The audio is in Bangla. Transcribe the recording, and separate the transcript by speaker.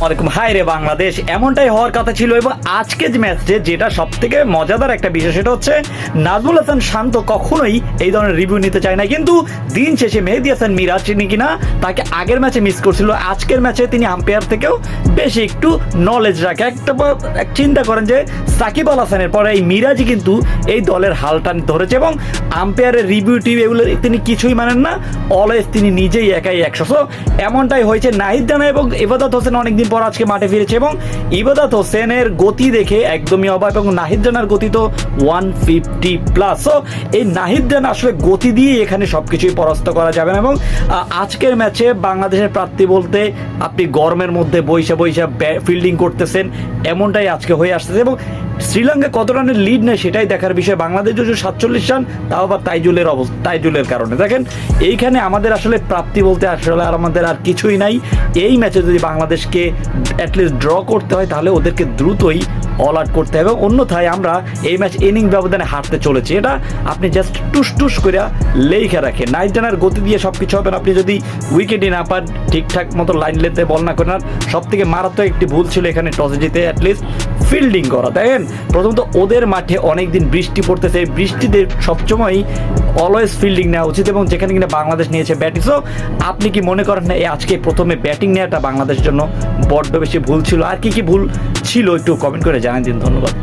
Speaker 1: ওয়ালাইকুম। হাই রে বাংলাদেশ, এমনটাই হওয়ার কথা ছিল এবং ম্যাচে যেটা সব থেকে মজাদার একটা বিষয়, সেটা হচ্ছে নাজমুল হাসান শান্ত কখনোই এই ধরনের রিভিউ নিতে চায় না কিন্তু দিন শেষে মেহেদি হাসান মিরাজ কিনা, তাকে আগের ম্যাচে মিস করছিল। আজকের ম্যাচে তিনি আম্পায়ার থেকেও বেশি একটু নলেজ রাখে। একটা চিন্তা করেন যে, সাকিব আল হাসানের পরে এই মিরাজই কিন্তু এই দলের হালটা ধরেছে এবং আম্পায়ারের রিভিউ টিভি এগুলো তিনি কিছুই মানেন না। অলওয়েজ তিনি নিজেই একাই একশো। এমনটাই হয়েছে। নাহিদ জানা এবং ইবাদত হোসেন অনেকদিন পর আজকে মাঠে ফিরেছে এবং ইবাদত হোসেনের গতি দেখে একদমই অবাক এবং নাহিদ জানার গতি তো ওয়ান ফিফটি প্লাস সো এই নাহিদ জানা আসলে গতি দিয়ে এখানে সব কিছুই পরাস্ত করা যাবে না এবং আজকের ম্যাচে বাংলাদেশের প্রার্থী বলতে আপনি গরমের মধ্যে বৈশা বৈশা ফিল্ডিং করতেছেন, এমনটাই আজকে হয়ে আসতেছে এবং শ্রীলঙ্কা কত রানের লিড নেয় সেটাই দেখার বিষয়। বাংলাদেশ যদি সাতচল্লিশ রান, তাও আবার তাইজুলের অবস্থা, তাইজুলের কারণে। দেখেন, এইখানে আমাদের আসলে প্রাপ্তি বলতে আসলে আর আমাদের আর কিছুই নাই। এই ম্যাচে যদি বাংলাদেশকে অ্যাটলিস্ট ড্র করতে হয়, তাহলে ওদেরকে দ্রুতই অল আউট করতে হবে। অন্যথায় আমরা এই ম্যাচ ইনিং ব্যবধানে হারতে চলেছি। এটা আপনি জাস্ট টুস টুস করে লেখা নাইট জানার গতি দিয়ে সব কিছু হবে না। আপনি যদি উইকেটই না পান, ঠিকঠাক মতো লাইন লেতে বল না করেন সব থেকে মারাত্মক একটি ভুল ছিল এখানে টসে জিতে অ্যাটলিস্ট ফিল্ডিং করা। দেখেন, প্রথমত ওদের মাঠে অনেক দিন বৃষ্টি পড়তেছে। বৃষ্টিতে সবসময় অলওয়েজ ফিল্ডিং নেওয়া উচিত এবং যেখানে কিনা বাংলাদেশ নিয়েছে ব্যাটিং সো আপনি কি মনে করেন না এই আজকে প্রথমে ব্যাটিং নেওয়াটা বাংলাদেশের জন্য বড্ড বেশি ভুল ছিল? আর কি কি ভুল ছিল একটু কমেন্ট করে জানান দিন, ধন্যবাদ।